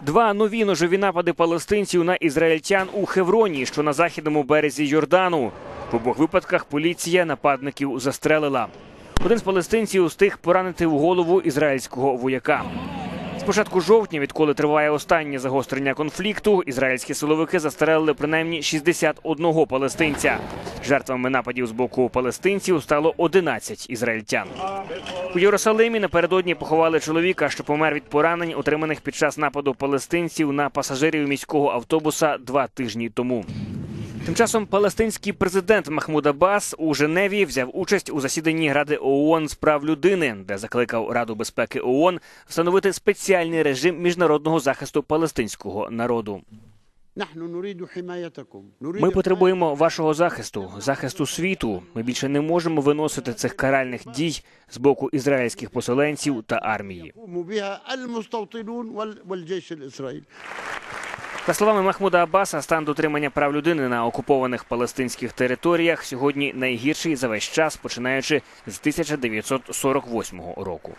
Два нові ножові напади палестинців на ізраїльтян у Хевроні, що на західному березі Йордану. В обох випадках поліція нападників застрелила. Один з палестинців встиг поранити в голову ізраїльського вояка. З початку жовтня, відколи триває останнє загострення конфлікту, ізраїльські силовики застрелили принаймні 61 палестинця. Жертвами нападів з боку палестинців стало 11 ізраїльтян. У Єрусалимі напередодні поховали чоловіка, що помер від поранень, отриманих під час нападу палестинців на пасажирів міського автобуса два тижні тому. Тим часом палестинський президент Махмуд Аббас у Женеві взяв участь у засіданні Ради ООН з прав людини, де закликав Раду безпеки ООН встановити спеціальний режим міжнародного захисту палестинського народу. Ми потребуємо вашого захисту, захисту світу. Ми більше не можемо виносити цих каральних дій з боку ізраїльських поселенців та армії. За словами Махмуда Аббаса, стан дотримання прав людини на окупованих палестинських територіях сьогодні найгірший за весь час, починаючи з 1948 року.